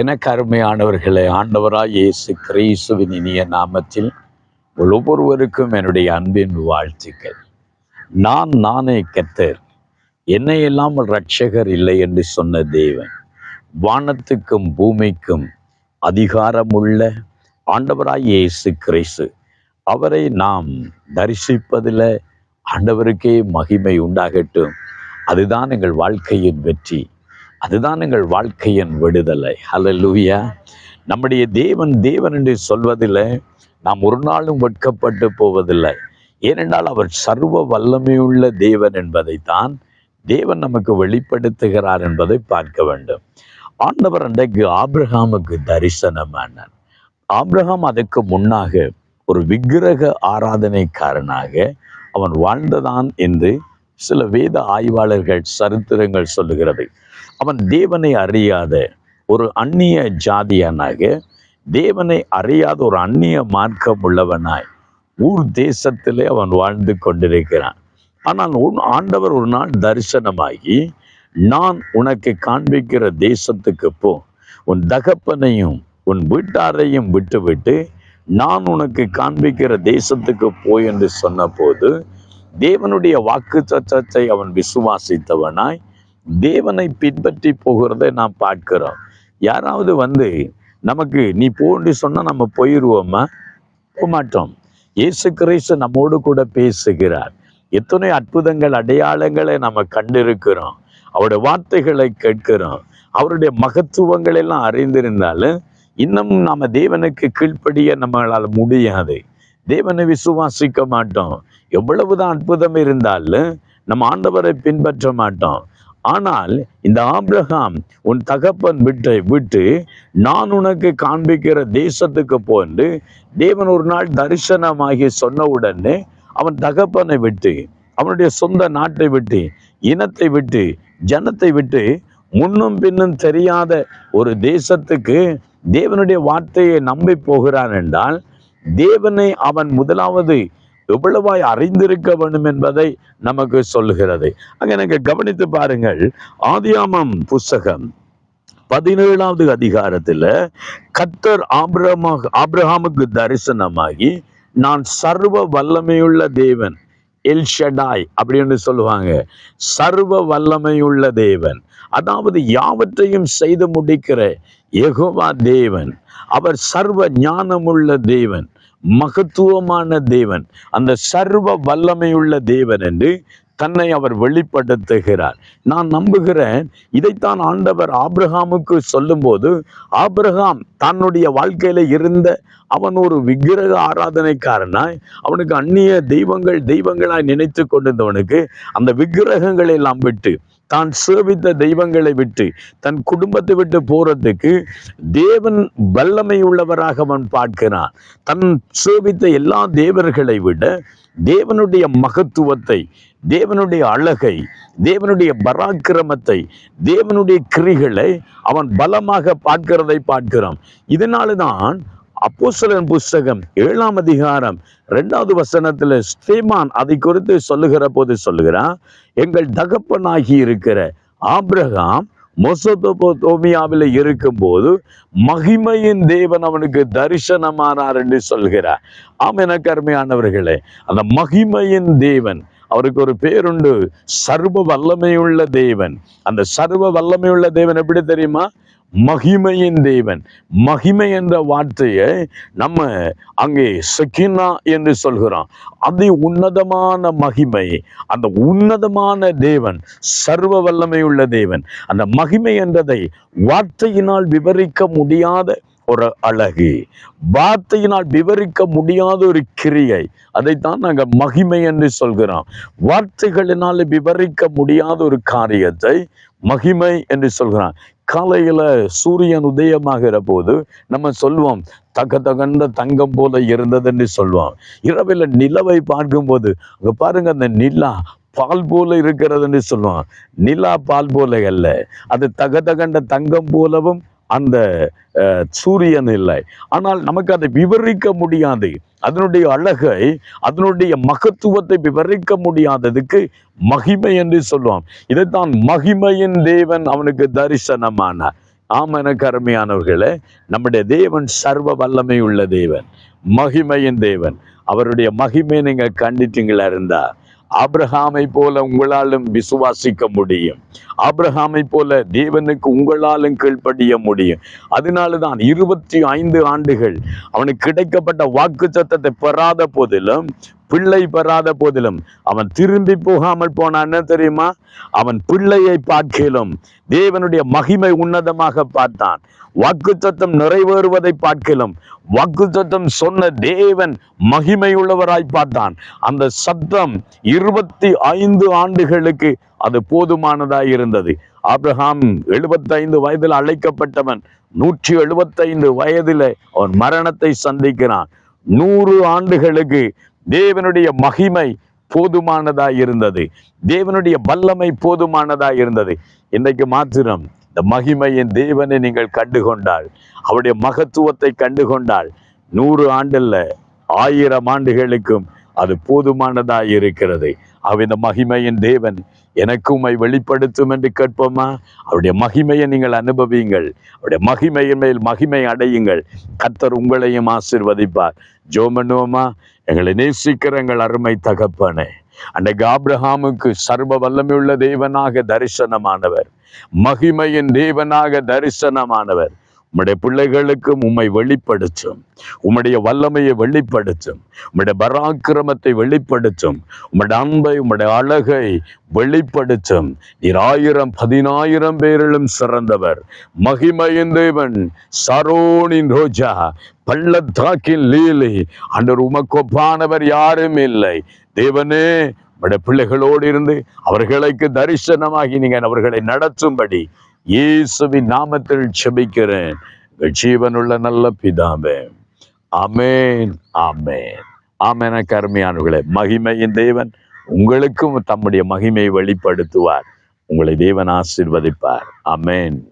எனக்கு அருமையானவர்களே ஆண்டவராய் இயேசு கிரீசுவின் இனிய நாமத்தில் ஒவ்வொருவருக்கும் என்னுடைய அன்பின் வாழ்த்துக்கள். நான் நானே கத்தர் என்னை இல்லாமல் ரட்சகர் இல்லை என்று சொன்ன தேவன் வானத்துக்கும் பூமிக்கும் அதிகாரமுள்ள ஆண்டவராய் இயேசு கிறிஸ்து அவரை நாம் தரிசிப்பதில் ஆண்டவருக்கே மகிமை உண்டாகட்டும். அதுதான் எங்கள் வாழ்க்கையின் வெற்றி. அதுதான் எங்கள் வாழ்க்கையின் விடுதலை. ஹalleluya நம்முடைய தேவன் தேவன் என்று சொல்வதில்லை. நாம் ஒரு நாளும் வெட்கப்பட்டு போவதில்லை. ஏனென்றால் அவர் சர்வ வல்லமையுள்ள தேவன் என்பதைத்தான் தேவன் நமக்கு வெளிப்படுத்துகிறார் என்பதை பார்க்க வேண்டும். ஆண்டவர் அன்றைக்கு ஆப்ரஹாமுக்கு தரிசனமானார். ஆப்ரஹாம் அதற்கு முன்னாக ஒரு விக்கிரக ஆராதனைக்காரனாக அவன் வாழ்ந்ததான் என்று சில வேத ஆய்வாளர்கள் சரித்திரங்கள் சொல்லுகிறது. அவன் தேவனை அறியாத ஒரு அந்நிய ஜாதியானாக தேவனை அறியாத ஒரு அந்நிய மார்க்கம் உள்ளவனாய் ஊர் தேசத்திலே அவன் வாழ்ந்து கொண்டிருக்கிறான். ஆனால் உன் ஆண்டவர் ஒரு நாள் தரிசனமாகி நான் உனக்கு காண்பிக்கிற தேசத்துக்கு போ. உன் தகப்பனையும் உன் வீட்டாரையும் விட்டுவிட்டு நான் உனக்கு காண்பிக்கிற தேசத்துக்கு போ என்று சொன்னபோது தேவனுடைய வாக்கு சச்சத்தை அவன் விசுவாசித்தவனாய் தேவனை பின்பற்றி போகிறதை நாம் பார்க்கிறோம். யாராவது வந்து நமக்கு நீ போன்று சொன்னா நம்ம போயிடுவோமா போக மாட்டோம். இயேசு கிறிஸ்து நம்மோடு கூட பேசுகிறார். எத்தனை அற்புதங்கள் அடையாளங்களை நம்ம கண்டிருக்கிறோம். அவருடைய வார்த்தைகளை கேட்கிறோம். அவருடைய மகத்துவங்கள் எல்லாம் அறிந்திருந்தாலும் இன்னும் நாம தேவனுக்கு கீழ்ப்படிய நம்மளால முடியாது. தேவனை விசுவாசிக்க மாட்டோம். எவ்வளவுதான் அற்புதம் இருந்தாலும் நம்ம ஆண்டவரை பின்பற்ற மாட்டோம். ஆனால் இந்த ஆப்ரஹாம் உன் தகப்பன் விட்டை விட்டு நான் உனக்கு காண்பிக்கிற தேசத்துக்கு போன்று தேவன் ஒரு நாள் தரிசனமாகி சொன்ன உடனே அவன் தகப்பனை விட்டு அவனுடைய சொந்த நாட்டை விட்டு இனத்தை விட்டு ஜனத்தை விட்டு முன்னும் பின்னும் தெரியாத ஒரு தேசத்துக்கு தேவனுடைய வார்த்தையை நம்பி போகிறான் என்றால் தேவனை அவன் முதலாவது எவ்வளவாய் அறிந்திருக்க வேண்டும் என்பதை நமக்கு சொல்லுகிறது. அங்க எனக்கு கவனித்து பாருங்கள். ஆதியாமம் புஸ்தகம் பதினேழாவது அதிகாரத்துல கத்தர் ஆபிரமா ஆப்ரஹாமுக்கு தரிசனமாகி நான் சர்வ வல்லமையுள்ள தேவன் எல் ஷடாய் அப்படின்னு சொல்லுவாங்க. சர்வ வல்லமையுள்ள தேவன். அதாவது யாவற்றையும் செய்து முடிக்கிற எகுவா தேவன். அவர் சர்வ ஞானமுள்ள தேவன். மகத்துவமான தேவன் அந்த சர்வ வல்லமையுள்ள தேவன் என்று தன்னை அவர் வெளிப்படுத்துகிறார். நான் நம்புகிறேன் இதைத்தான் ஆண்டவர் ஆபிரகாமுக்கு சொல்லும்போது ஆபிரகாம் தன்னுடைய வாழ்க்கையில இருந்த அவன் ஒரு விக்கிரக ஆராதனைக்காரனாய் அவனுக்கு அந்நிய தெய்வங்கள் தெய்வங்களாய் நினைத்து கொண்டிருந்தவனுக்கு அந்த விக்கிரகங்களை எல்லாம் விட்டு தான் சேவித்த தெய்வங்களை விட்டு தன் குடும்பத்தை விட்டு போறதுக்கு தேவன் வல்லமை உள்ளவராக அவன் பார்க்கிறான். தன் சேவித்த எல்லா தேவர்களை விட தேவனுடைய மகத்துவத்தை தேவனுடைய அழகை தேவனுடைய பராக்கிரமத்தை தேவனுடைய கிரிகளை அவன் பலமாக பார்க்கிறதை பார்க்கிறான். இதனால தான் அப்போசலன் புஸ்தகம் ஏழாம் அதிகாரம் ரெண்டாவது வசனத்துல ஸ்ரீமான் அதை குறித்து சொல்லுகிற போது சொல்லுகிறான் எங்கள் தகப்பனாகி இருக்கிற ஆப்ரஹாம் மொசோதோமியாவில் இருக்கும்போது மகிமையின் தேவன் அவனுக்கு தரிசனமானார் என்று சொல்கிறார். ஆம் என கருமையானவர்களே அந்த மகிமையின் தேவன் அவருக்கு ஒரு பேருண்டு சர்வ வல்லமையுள்ள தேவன். அந்த சர்வ வல்லமையுள்ள தேவன் எப்படி தெரியுமா? மகிமையின் தேவன். மகிமை என்ற வார்த்தையை நம்ம அங்கே செக்கினா என்று சொல்கிறோம். அதி உன்னதமான மகிமை அந்த உன்னதமான தேவன் சர்வ வல்லமையுள்ள தேவன். அந்த மகிமை என்றதை வார்த்தையினால் விவரிக்க முடியாத ஒரு அழகு. வார்த்தையினால் விவரிக்க முடியாத ஒரு கிரியை. அதைத்தான் நாங்கள் மகிமை என்று சொல்கிறோம். வார்த்தைகளினால் விவரிக்க முடியாத ஒரு காரியத்தை மகிமை என்று சொல்கிறான் காலையில சூரியன் உதயமாகிற போது நம்ம சொல்லுவோம் தக்க தகந்த தங்கம் போல இருந்ததுன்னு சொல்லுவோம் இரவில் நிலவை பார்க்கும்போது அங்க பாருங்க அந்த நிலா பால் போல இருக்கிறதுன்னு சொல்லுவோம் நிலா பால் போல அல்ல அது தக தகண்ட தங்கம் போலவும் அந்த சூரியன் இல்லை. ஆனால் நமக்கு அதை விவரிக்க முடியாது. அதனுடைய அழகை அதனுடைய மகத்துவத்தை விவரிக்க முடியாததுக்கு மகிமை என்று சொல்லுவோம் இதைத்தான் மகிமையின் தேவன் அவனுக்கு தரிசனமானார் ஆம் எனக்கு அருமையானவர்களே நம்முடைய தேவன் சர்வ வல்லமை உள்ள தேவன் மகிமையின் தேவன். அவருடைய மகிமை நீங்கள் கண்டிட்டீங்களா இருந்தா ஆபிரகாமை போல உங்களாலும் விசுவாசிக்க முடியும். ஆபிரகாமை போல தேவனுக்கு உங்களாலும் கீழ்ப்படிய முடியும். அதனால தான் இருபத்தி ஐந்து ஆண்டுகள் அவனுக்கு கிடைக்கப்பட்ட வாக்கு சத்தத்தை பெறாத போதிலும் பிள்ளை பெறாத போதிலும் அவன் திரும்பி போகாமல் போனான்னு தெரியுமா? அவன் பிள்ளையை பார்க்கிலும் தேவனுடைய மகிமை உன்னதமாக பார்த்தான். வாக்குத்தத்தம் நிறைவேறுவதை பார்க்கிலும் வாக்குத்தத்தம் சொன்ன தேவன் மகிமையுள்ளவராய் பார்த்தான். அந்த சத்தம் இருபத்தி ஐந்து ஆண்டுகளுக்கு அது போதுமானதாய் இருந்தது. ஆப்ரஹாம் எழுபத்தைந்து வயதில் அழைக்கப்பட்டவன் நூற்றி எழுபத்தைந்து வயதில் அவன் மரணத்தை சந்திக்கிறான். நூறு ஆண்டுகளுக்கு தேவனுடைய மகிமை போதுமானதா இருந்தது. தேவனுடைய வல்லமை போதுமானதா இருந்தது. இன்றைக்கு மாத்திரம் இந்த மகிமையின் தேவனை நீங்கள் கண்டுகொண்டால் அவருடைய மகத்துவத்தை கண்டுகொண்டால் நூறு ஆண்டுல ஆயிரம் ஆண்டுகளுக்கும் அது போதுமானதாய் இருக்கிறது. அவ இந்த மகிமையின் தேவன் எனக்கு உம்மை வெளிப்படுத்தும் என்று கேட்போமா? அவருடைய மகிமையை நீங்கள் அனுபவியுங்கள். அவருடைய மகிமையின் மேல் மகிமை அடையுங்கள். கத்தர் உங்களையும் ஆசிர்வதிப்பார். ஜோமனுவமா எங்களை நேசிக்கிற எங்கள் அருமை தகப்பனே. அன்றைக்கு ஆப்ரஹாமுக்கு சர்வ வல்லமையுள்ள தேவனாக தரிசனமானவர். மகிமையின் தேவனாக தரிசனமானவர். உம்முடைய பிள்ளைகளுக்கும் உம்மை வெளிப்படுத்தும். உம்முடைய வல்லமையை வெளிப்படுத்தும். உம்முடைய பராக்கிரமத்தை வெளிப்படுத்தும். உம்முடைய அன்பை உம்முடைய அழகை வெளிப்படுத்தும். நீர் ஆயிரம் பதினாயிரம் பேரிலும் சிறந்தவர். மகிமையின் தேவன் சரோனின் ரோஜா பள்ளத்தாக்கின் லீலி. அன்று உமக்கொப்பானவர் யாரும் இல்லை. தேவனே உம்முடைய பிள்ளைகளோடு இருந்து அவர்களுக்கு தரிசனமாகி நீங்க அவர்களை நடத்தும்படி இயேசுவின் நாமத்தில் செபிக்கிறேன். ஜீவனுள்ள நல்ல பிதாவே. அமேன் ஆமேன். ஆமேன கருமையானவர்களே மகிமையின் தேவன் உங்களுக்கும் தம்முடைய மகிமையை வெளிப்படுத்துவார். உங்களை தேவன் ஆசிர்வதிப்பார். அமேன்